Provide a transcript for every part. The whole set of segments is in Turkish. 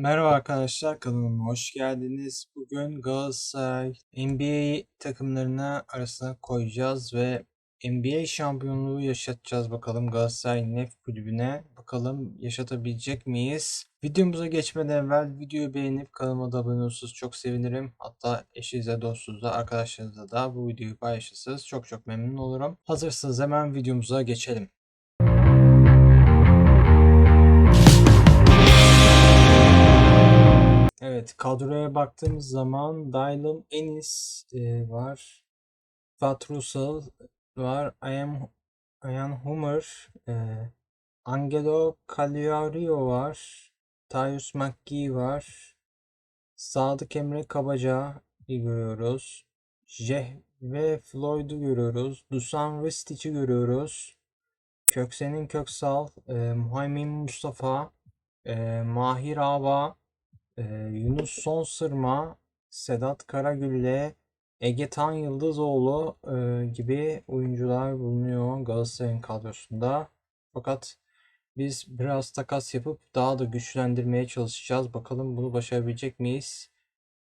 Merhaba arkadaşlar kanalıma hoş geldiniz. Bugün Galatasaray NBA takımlarını arasına koyacağız ve NBA şampiyonluğu yaşatacağız bakalım Galatasaray Nef Kulübü'ne. Bakalım yaşatabilecek miyiz? Videomuza geçmeden evvel videoyu beğenip kanalıma da abone olursanız çok sevinirim. Hatta eşinize, dostunuza, arkadaşlarınıza da bu videoyu paylaşırsanız çok çok memnun olurum. Hazırsanız hemen videomuza geçelim. Evet, kadroya baktığımız zaman Dylan Ennis e, var. Pat Russell var. Ian, Ian Homer, e, Angelo Cagliario var. Tyus McGee var. Sadık Emre Kabaca'yı görüyoruz. Jeh ve Floyd'u görüyoruz. Dusan Ristic'i görüyoruz. Köksen'in Köksal, e, Muhammed Mustafa, e, Mahir Ava, ee, Yunus Sonsırma, Sedat Karagülle, Ege Tan Yıldızoğlu e, gibi oyuncular bulunuyor Galatasaray'ın kadrosunda. Fakat biz biraz takas yapıp daha da güçlendirmeye çalışacağız. Bakalım bunu başarabilecek miyiz?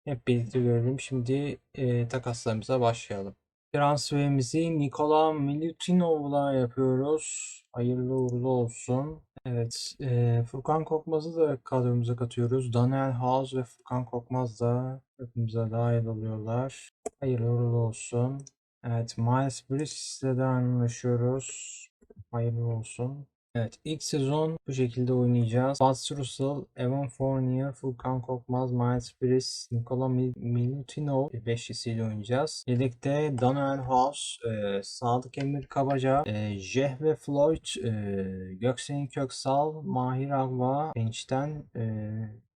Hep birlikte görelim. Şimdi e, takaslarımıza başlayalım. Transferimizi Nikola Milutinov'la yapıyoruz. Hayırlı uğurlu olsun. Evet, e, Furkan Korkmaz'ı da kadromuza katıyoruz. Daniel House ve Furkan Korkmaz da takımımıza dahil oluyorlar. Hayırlı uğurlu olsun. Evet, Miles Bridges ile de anlaşıyoruz. Hayırlı olsun. Evet, ilk sezon bu şekilde oynayacağız. Bas Russell, Evan Fournier, Furkan Korkmaz, Miles Bridges, Nikola Mil- Milutinov beşlisiyle oynayacağız. Yedekte Daniel House, e, Sadık Emir Kabaca, e, Jeh ve Floyd, e, Göksen Köksal, Mahir Agva bench'ten e,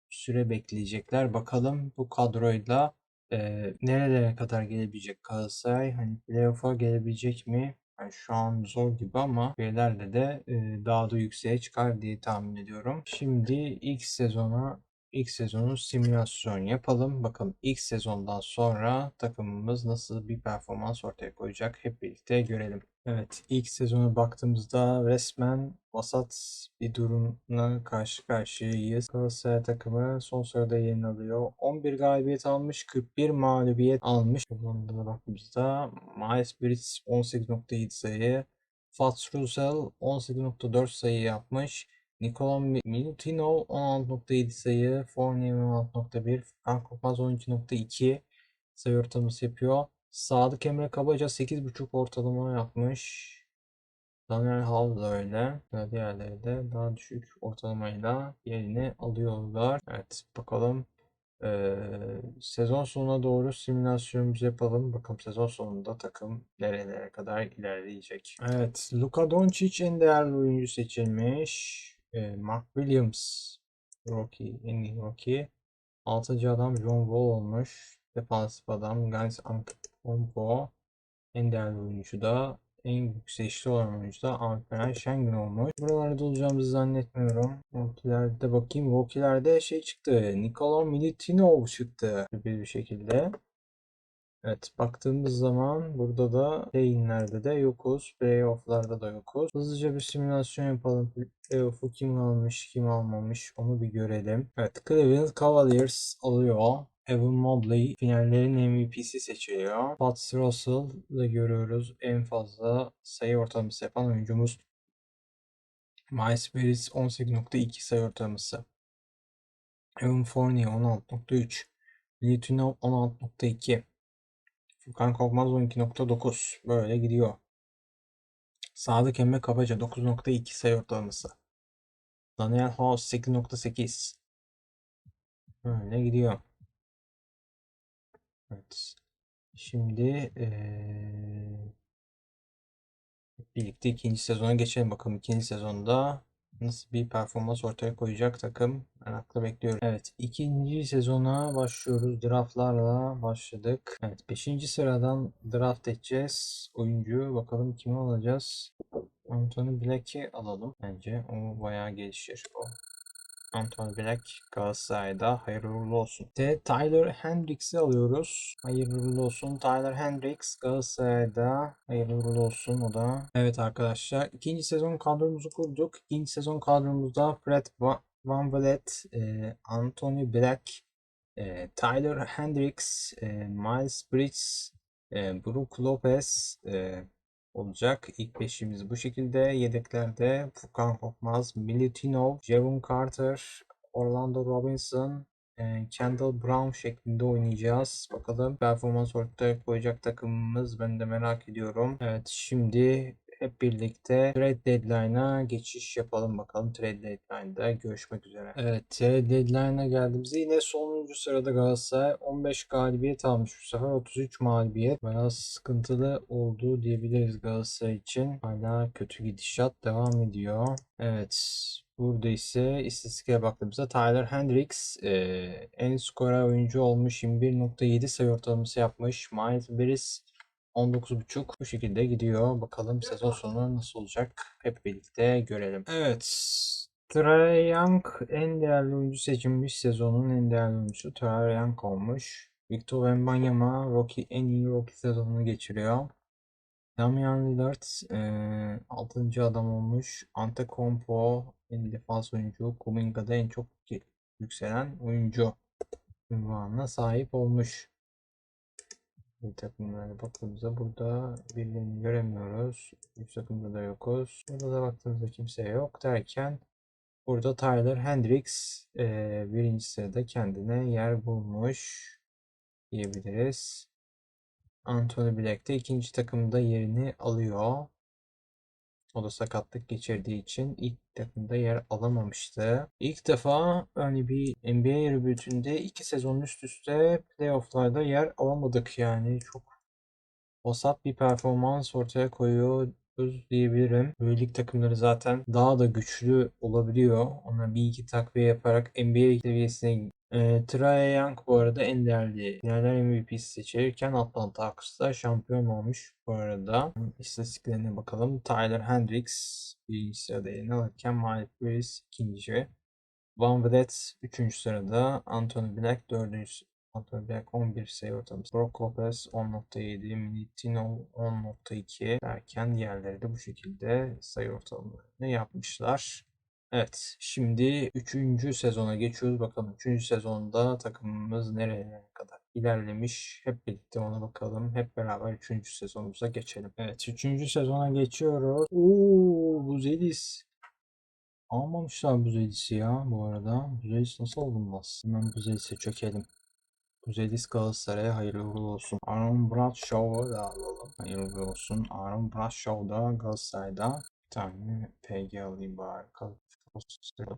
süre bekleyecekler. Bakalım bu kadroyla e, nerelere kadar gelebilecek Galatasaray? Hani playoff'a gelebilecek mi? Yani şu an zor gibi ama ileride de daha da yükseğe çıkar diye tahmin ediyorum. Şimdi ilk sezona ilk sezonun simülasyon yapalım. Bakalım ilk sezondan sonra takımımız nasıl bir performans ortaya koyacak hep birlikte görelim. Evet ilk sezona baktığımızda resmen vasat bir durumla karşı karşıyayız. Galatasaray takımı son sırada yerini alıyor. 11 galibiyet almış, 41 mağlubiyet almış. Kullanımına baktığımızda Miles Bridges 18.7 sayı, Fats Russell 18.4 sayı yapmış. Nikola Mi- Milutinov 16.7 sayı, Fournier 16.1, Furkan Korkmaz 12.2 sayı ortalaması yapıyor. Sadık Emre Kabaca 8.5 ortalama yapmış. Daniel Hall da öyle. Diğerleri de daha düşük ortalamayla yerini alıyorlar. Evet bakalım. Ee, sezon sonuna doğru simülasyonumuzu yapalım. Bakalım sezon sonunda takım nerelere kadar ilerleyecek. Evet, Luka Doncic en değerli oyuncu seçilmiş. Ee, Mark Williams rookie, en iyi rookie. Altıncı adam John Wall olmuş. Defansif adam Ganis Antetokounmpo. En değerli oyuncu da en yükselişli olan oyuncu da Alperen Şengün olmuş. Buralarda olacağımızı zannetmiyorum. Rocky'lerde bakayım. Rocky'lerde şey çıktı. Nikola Milutinov çıktı. Bir bir şekilde. Evet baktığımız zaman burada da play-in'lerde de yokuz. Playoff'larda da yokuz. Hızlıca bir simülasyon yapalım. Playoff'u kim almış kim almamış onu bir görelim. Evet Cleveland Cavaliers alıyor. Evan Mobley finallerin MVP'si seçiliyor. Pat Russell'ı görüyoruz. En fazla sayı ortalaması yapan oyuncumuz. Miles Bridges 18.2 sayı ortalaması. Evan Fournier 16.3. Litunov 16.2. Furkan Korkmaz 12.9. Böyle gidiyor. Sadık Emre Kabaca 9.2 sayı ortalaması. Daniel House 8.8. Böyle gidiyor. Evet. Şimdi eee, birlikte ikinci sezona geçelim bakalım. İkinci sezonda nasıl bir performans ortaya koyacak takım merakla bekliyorum. Evet, ikinci sezona başlıyoruz. Draftlarla başladık. Evet, beşinci sıradan draft edeceğiz. Oyuncu bakalım kimi alacağız? Anthony Black'i alalım. Bence o bayağı gelişir o. Anthony Black Galatasaray'da hayırlı olsun. De Tyler Hendricks'i alıyoruz. Hayırlı olsun. Tyler Hendricks Galatasaray'da hayırlı olsun o da. Evet arkadaşlar ikinci sezon kadromuzu kurduk. İkinci sezon kadromuzda Fred Va- Van Vliet, e, Anthony Black, e, Tyler Hendricks, e, Miles Bridges, e, Brook Lopez e, olacak. İlk beşimiz bu şekilde. Yedeklerde Furkan Korkmaz, Milutinov, Javon Carter, Orlando Robinson, e, Kendall Brown şeklinde oynayacağız. Bakalım performans ortaya koyacak takımımız. Ben de merak ediyorum. Evet şimdi hep birlikte trade deadline'a geçiş yapalım bakalım. Trade deadline'da görüşmek üzere. Evet trade deadline'a geldiğimizde yine sonuncu sırada Galatasaray 15 galibiyet almış bu sefer 33 mağlubiyet. Bayağı sıkıntılı oldu diyebiliriz Galatasaray için. Hala kötü gidişat devam ediyor. Evet Burada ise istatistiklere baktığımızda Tyler Hendricks e, en skora oyuncu olmuş 21.7 sayı ortalaması yapmış. Miles Bridges 19.5 bu şekilde gidiyor. Bakalım sezon sonu nasıl olacak? Hep birlikte görelim. Evet. Trae Young en değerli oyuncu seçilmiş. Sezonun en değerli oyuncusu Trae Young olmuş. Victor Wembanyama Rocky en iyi Rocky sezonunu geçiriyor. Damian Lillard eee 6. adam olmuş. Antetokounmpo en defans oyuncu. Kuminga'da en çok yükselen oyuncu ünvanına sahip olmuş. Bir takımlara baktığımızda burada birilerini göremiyoruz. Üç takımda da yokuz. Burada da baktığımızda kimse yok derken burada Tyler Hendricks eee, birinci sırada kendine yer bulmuş diyebiliriz. Anthony Black de ikinci takımda yerini alıyor. O da sakatlık geçirdiği için ilk takımda yer alamamıştı. İlk defa hani bir NBA rebootünde iki sezon üst üste playofflarda yer alamadık yani. Çok vasat bir performans ortaya koyuyoruz diyebilirim. Böyle takımları zaten daha da güçlü olabiliyor. Ona bir iki takviye yaparak NBA seviyesine e, Trae Young bu arada en değerli finaller MVP'si seçilirken Atlanta Hawks'ta şampiyon olmuş bu arada. İstatistiklerine bakalım. Tyler Hendricks birinci sırada yerini alırken Miles Bridges ikinci. Van Vliet üçüncü sırada. Anthony Black dördüncü Anthony Black 11 sayı ortalaması. Brook Lopez 10.7, Milutino 10.2 derken diğerleri de bu şekilde sayı ortalamalarını yapmışlar. Evet, şimdi 3. sezona geçiyoruz. Bakalım 3. sezonda takımımız nereye kadar ilerlemiş. Hep birlikte ona bakalım. Hep beraber 3. sezonumuza geçelim. Evet, 3. sezona geçiyoruz. Oo, Buzelis. Almamışlar Buzelis'i ya bu arada. Buzelis nasıl olmaz? Hemen Buzelis'e çökelim. Buzelis Galatasaray'a hayırlı uğurlu olsun. Aaron Bradshaw'u da alalım. Hayırlı uğurlu olsun. Aaron Bradshaw da Galatasaray'da. Bir tane PG alayım bari. Kal-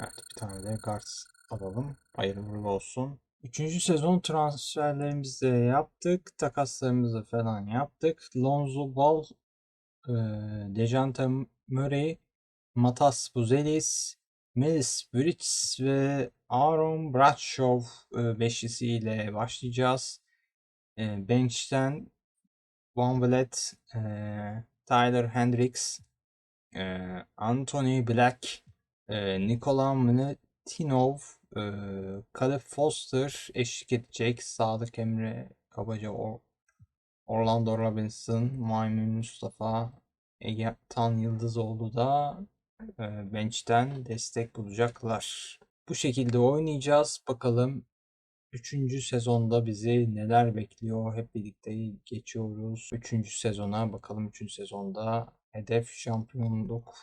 Evet bir tane de guards alalım. Hayırlı olsun. Üçüncü sezon transferlerimizi de yaptık. Takaslarımızı falan yaptık. Lonzo Ball, e, Dejante Murray, Matas Buzelis, Miles Bridges ve Aaron Bradshaw e, beşlisiyle başlayacağız. Bench'ten Van Vliet, Tyler Hendricks, e, Anthony Black, e, Nikola Milutinov, e, Caleb Foster eşlik edecek. Sadık Emre Kabaca, Or- Orlando Robinson, Maymun Mustafa, Ege Tan Yıldızoğlu da e, bench'ten destek bulacaklar. Bu şekilde oynayacağız. Bakalım 3. sezonda bizi neler bekliyor? Hep birlikte geçiyoruz. 3. sezona bakalım 3. sezonda hedef şampiyonluk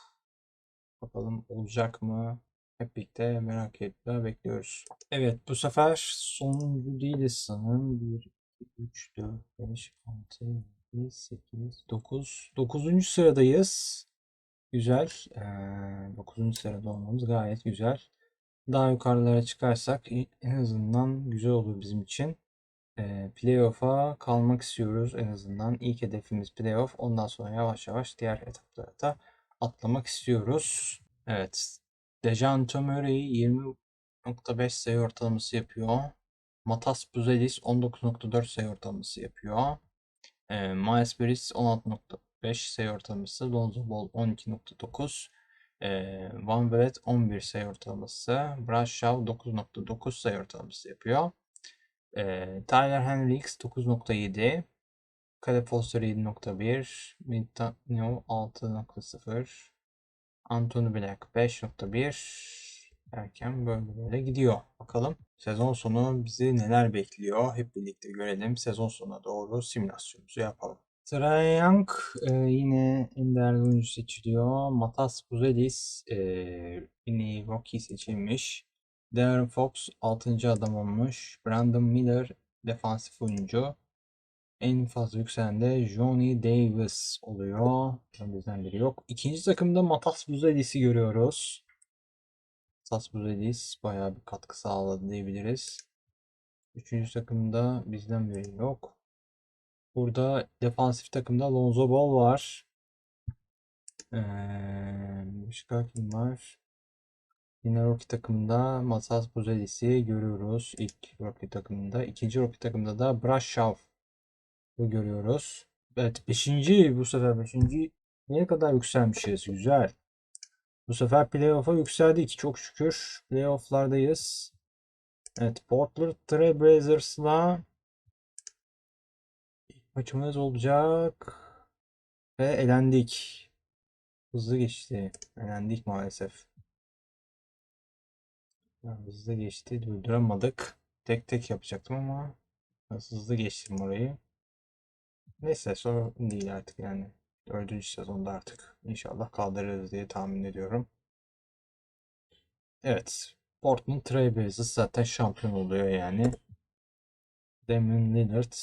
bakalım olacak mı? Hep birlikte merak etme bekliyoruz. Evet bu sefer sonuncu değiliz sanırım. 1, 2, 3, 4, 5, 6, 7, 8, 9. 9. sıradayız. Güzel. Ee, 9. sırada olmamız gayet güzel. Daha yukarılara çıkarsak en azından güzel olur bizim için. Ee, playoff'a kalmak istiyoruz en azından. İlk hedefimiz playoff. Ondan sonra yavaş yavaş diğer etaplara da atlamak istiyoruz. Evet. Dejan Murray 20.5 sayı ortalaması yapıyor. Matas Buzelis 19.4 sayı ortalaması yapıyor. Ee, Miles Bridges 16.5 sayı ortalaması. Lonzo Ball 12.9. Ee, Van Vliet 11 sayı ortalaması. Bradshaw 9.9 sayı ortalaması yapıyor. Ee, Tyler Hendricks 9.7. Caleb Foster 7.1. Mintanio 6.0. Anthony Black 5.1 derken böyle böyle gidiyor. Bakalım sezon sonu bizi neler bekliyor hep birlikte görelim. Sezon sonuna doğru simülasyonumuzu yapalım. Trae e, yine en değerli oyuncu seçiliyor. Matas Buzelis e, yine rookie seçilmiş. Darren Fox 6. adam olmuş. Brandon Miller defansif oyuncu. En fazla yükselen de Johnny Davis oluyor. Bizden biri yok. İkinci takımda Matas Buzelis'i görüyoruz. Matas Buzelis bayağı bir katkı sağladı diyebiliriz. Üçüncü takımda bizden biri yok. Burada defansif takımda Lonzo Ball var. Ee, başka kim var? Yine Rocky takımında Matas Buzelis'i görüyoruz. İlk Rocky takımında. İkinci Rocky takımda da Brashaw görüyoruz. Evet 5. bu sefer 5. Neye kadar yükselmişiz? Güzel. Bu sefer playoff'a yükseldik çok şükür. Playoff'lardayız. Evet Portland Trail Blazers'la ilk maçımız olacak. Ve elendik. Hızlı geçti. Elendik maalesef. Ya, hızlı geçti. Durduramadık. Tek tek yapacaktım ama hızlı geçtim orayı. Neyse sorun değil artık yani. Dördüncü sezonda artık inşallah kaldırırız diye tahmin ediyorum. Evet. Portland Trail Blazers zaten şampiyon oluyor yani. Damian Lillard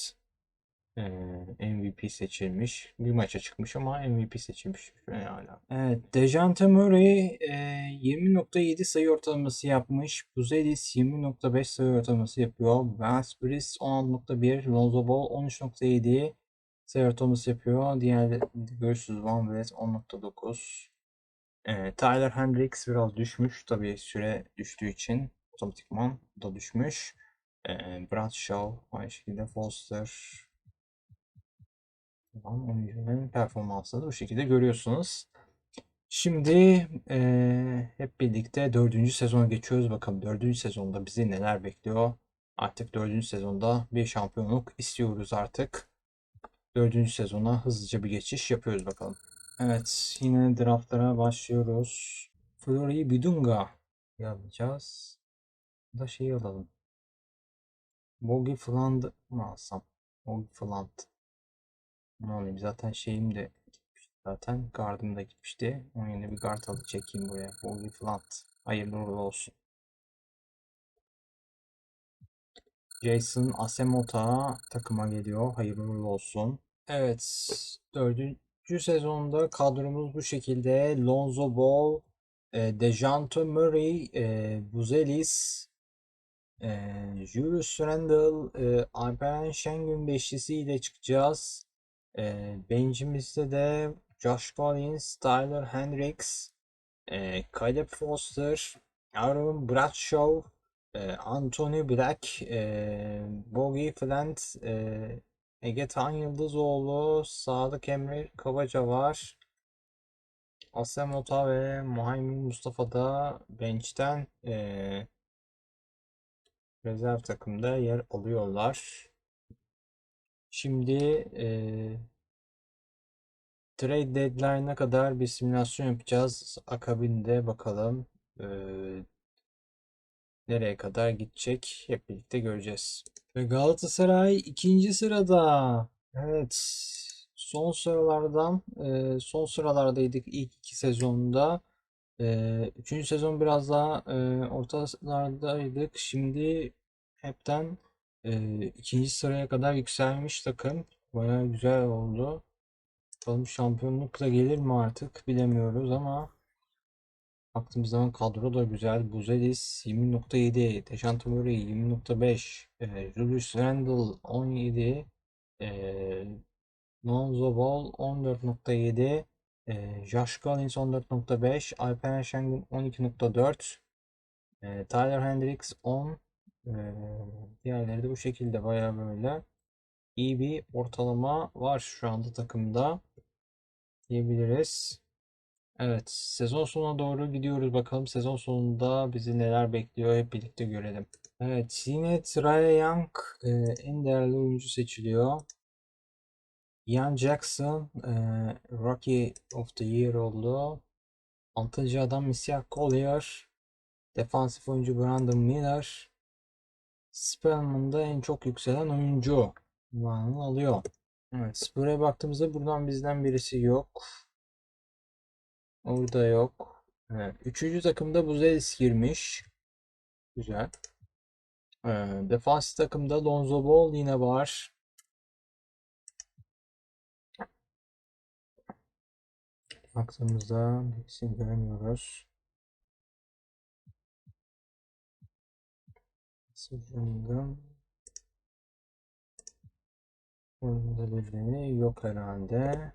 MVP seçilmiş. Bir maça çıkmış ama MVP seçilmiş. Hala. Evet. Dejante Murray eee, 20.7 sayı ortalaması yapmış. Buzelis 20.5 sayı ortalaması yapıyor. Vance Bridges 16.1. Lonzo Ball 13.7 sayı ortalaması yapıyor. Diğerleri görüşürüz. Van Vliet 10.9. Ee, Tyler Hendricks biraz düşmüş. Tabii süre düştüğü için otomatikman da düşmüş. Bradshaw aynı şekilde Foster falan oyuncuların performansını da bu şekilde görüyorsunuz. Şimdi eee, hep birlikte dördüncü sezona geçiyoruz. Bakalım dördüncü sezonda bizi neler bekliyor. Artık dördüncü sezonda bir şampiyonluk istiyoruz artık. Dördüncü sezona hızlıca bir geçiş yapıyoruz bakalım. Evet yine draftlara başlıyoruz. Flori Bidunga yapacağız. Da şeyi alalım. Bogi Fland mı alsam? Bogi Fland. Ne alayım zaten şeyim de gitmişti zaten. Guard'ım da gitmişti. Onun yerine bir guard alıp çekeyim buraya. Bogi Fland. Hayırlı uğurlu olsun. Jason Asemota takıma geliyor. Hayırlı uğurlu olsun. Evet. Dördüncü sezonda kadromuz bu şekilde. Lonzo Ball, e, Dejounte Murray, e, Buzelis, e, Julius Randle, e, Alperen Şengün beşlisiyle çıkacağız. E, bencimizde de Josh Collins, Tyler Hendricks, e, Caleb Foster, Aaron Bradshaw, e, Anthony Black, e, Bogey Flint, e, Ege Tan Yıldızoğlu, Sadık Emre Kabaca var. Asem Ota ve Muhammed Mustafa da bench'ten e, rezerv takımda yer alıyorlar. Şimdi e, trade deadline'a kadar bir simülasyon yapacağız. Akabinde bakalım e, nereye kadar gidecek hep birlikte göreceğiz. Ve Galatasaray ikinci sırada. Evet. Son sıralardan e, son sıralardaydık ilk iki sezonda. E, üçüncü sezon biraz daha e, ortalardaydık. Şimdi hepten e, ikinci sıraya kadar yükselmiş takım. Bayağı güzel oldu. Bakalım şampiyonluk da gelir mi artık bilemiyoruz ama Baktığımız zaman kadro da güzel. Buzelis 20.7, Dejounte Murray 20.5, e, Julius Randle 17, e, Lonzo Ball 14.7, e, Josh Collins 14.5, Alperen Şengün 12.4, e, Tyler Hendricks 10, diğerleri de bu şekilde baya böyle iyi bir ortalama var şu anda takımda diyebiliriz. Evet, sezon sonuna doğru gidiyoruz. Bakalım sezon sonunda bizi neler bekliyor hep birlikte görelim. Evet, yine Trae Young e, en değerli oyuncu seçiliyor. Ian Jackson e, Rookie of the Year oldu. 6. adam Messiah Collier. Defansif oyuncu Brandon Miller. Spellman'da en çok yükselen oyuncu unvanını alıyor. Evet, buraya baktığımızda buradan bizden birisi yok. Orada yok. Evet, üçüncü takımda Buzelis girmiş. Güzel. Ee, defans takımda Lonzo Ball yine var. Baktığımızda ikisini göremiyoruz. Cunningham. Burada birileri yok herhalde.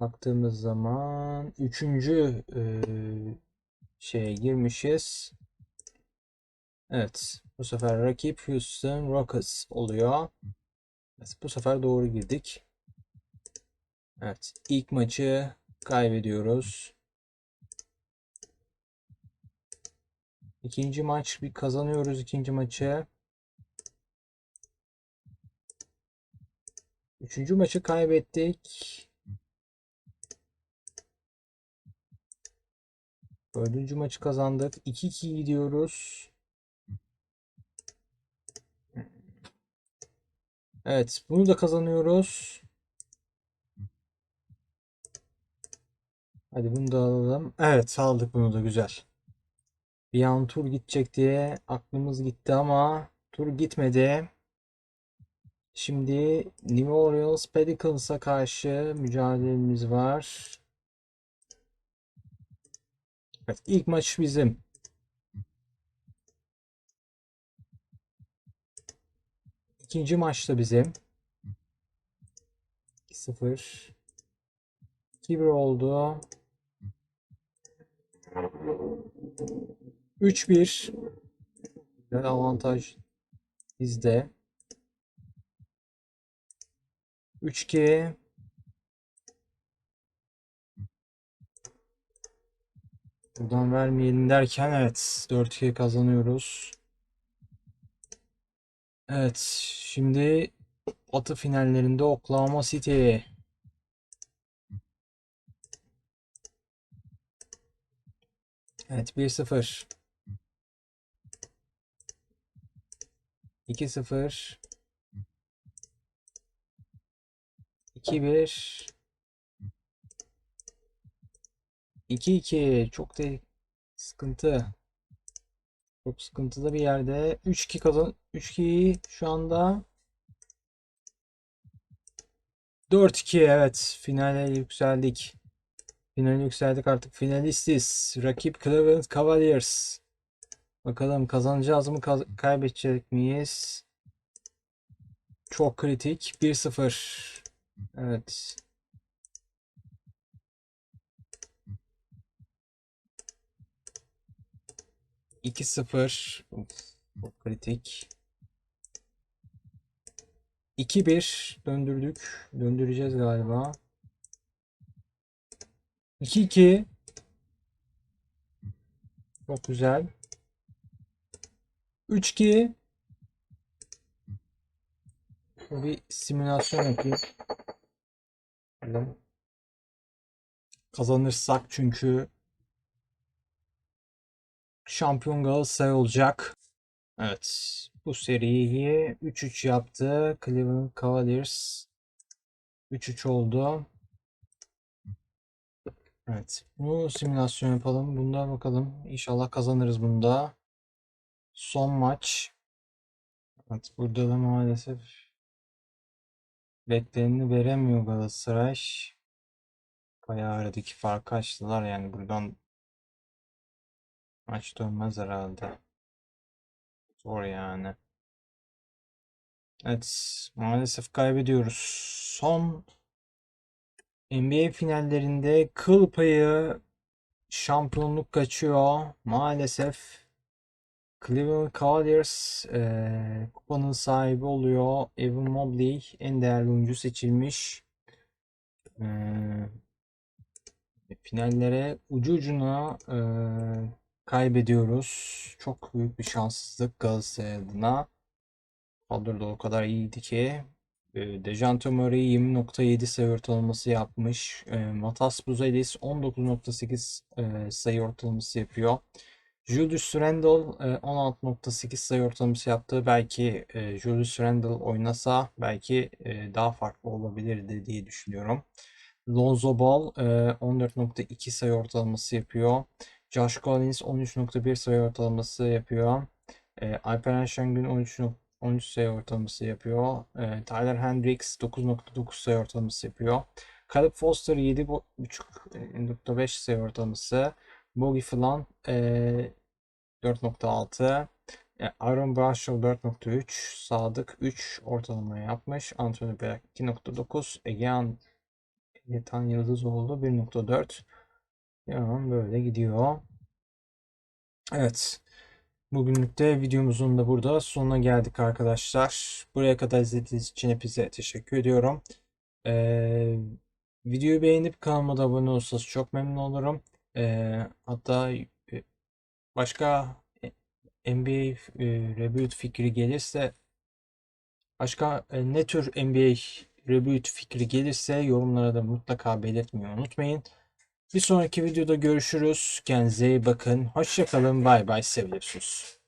Baktığımız zaman üçüncü eee, şeye girmişiz. Evet. Bu sefer rakip Houston Rockets oluyor. Evet, bu sefer doğru girdik. Evet. ilk maçı kaybediyoruz. İkinci maç bir kazanıyoruz ikinci maçı. Üçüncü maçı kaybettik. Dördüncü maçı kazandık. 2-2 gidiyoruz. Evet, bunu da kazanıyoruz. Hadi bunu da alalım. Evet, aldık bunu da güzel. Bir an tur gidecek diye aklımız gitti ama tur gitmedi. Şimdi New Orleans Pelicans'a karşı mücadelemiz var. Evet, ilk maç bizim. İkinci maç da bizim. 2-0. 2-1 oldu. 3-1. Güzel avantaj bizde. 3-2. Buradan vermeyelim derken evet 4-2 kazanıyoruz. Evet şimdi Batı finallerinde Oklahoma City. Evet 1-0. 2-0. 2-1. 2-2 çok da sıkıntı. Çok sıkıntılı bir yerde. 3-2 kazan 3-2 şu anda 4-2 evet finale yükseldik. Finale yükseldik artık finalistiz. Rakip Cleveland Cavaliers. Bakalım kazanacağız mı kaz- kaybedecek miyiz? Çok kritik 1-0. Evet. İki sıfır. Çok kritik. 2-1 döndürdük. Döndüreceğiz galiba. 2-2. Çok güzel. 3-2. Şöyle Bir simülasyon. Bakalım. Kazanırsak çünkü şampiyon Galatasaray olacak. Evet. Bu seriyi 3-3 yaptı. Cleveland Cavaliers 3-3 oldu. Evet. Bu simülasyon yapalım. Bunda bakalım. İnşallah kazanırız bunda. Son maç. Evet. Burada da maalesef bekleneni veremiyor Galatasaray. Bayağı aradaki farkı açtılar yani buradan maç dönmez herhalde. Zor yani. Evet, maalesef kaybediyoruz. Son NBA finallerinde kıl payı şampiyonluk kaçıyor. Maalesef Cleveland Cavaliers eee, kupanın sahibi oluyor. Evan Mobley en değerli oyuncu seçilmiş. Eee, finallere ucu ucuna eee, kaybediyoruz. Çok büyük bir şanssızlık Galatasaray adına. Kadro da o kadar iyiydi ki E, Dejounte Murray 20.7 sayı ortalaması yapmış. E, Matas Buzelis 19.8 e, sayı ortalaması yapıyor. Julius Randle e, 16.8 sayı ortalaması yaptı. Belki e, Julius Randle oynasa belki e, daha farklı olabilirdi diye düşünüyorum. Lonzo Ball e, 14.2 sayı ortalaması yapıyor. Josh Collins 13.1 sayı ortalaması yapıyor. E, Alperen Şengün 13, 13 sayı ortalaması yapıyor. E, Tyler Hendricks 9.9 sayı ortalaması yapıyor. Caleb Foster 7.5 sayı ortalaması. Bogey falan e, 4.6. E, Aaron Bradshaw 4.3. Sadık 3 ortalama yapmış. Anthony Black 2.9. Egehan Yetan Yıldızoğlu 1.4. Devam böyle gidiyor. Evet. Bugünlük de videomuzun da burada sonuna geldik arkadaşlar. Buraya kadar izlediğiniz için hepinize teşekkür ediyorum. Ee, videoyu beğenip kanalıma da abone olursanız çok memnun olurum. Ee, hatta e, başka e, NBA e, reboot fikri gelirse başka e, ne tür NBA reboot fikri gelirse yorumlara da mutlaka belirtmeyi unutmayın. Bir sonraki videoda görüşürüz. Kendinize iyi bakın. Hoşçakalın. Bay bay. Seviyorsunuz.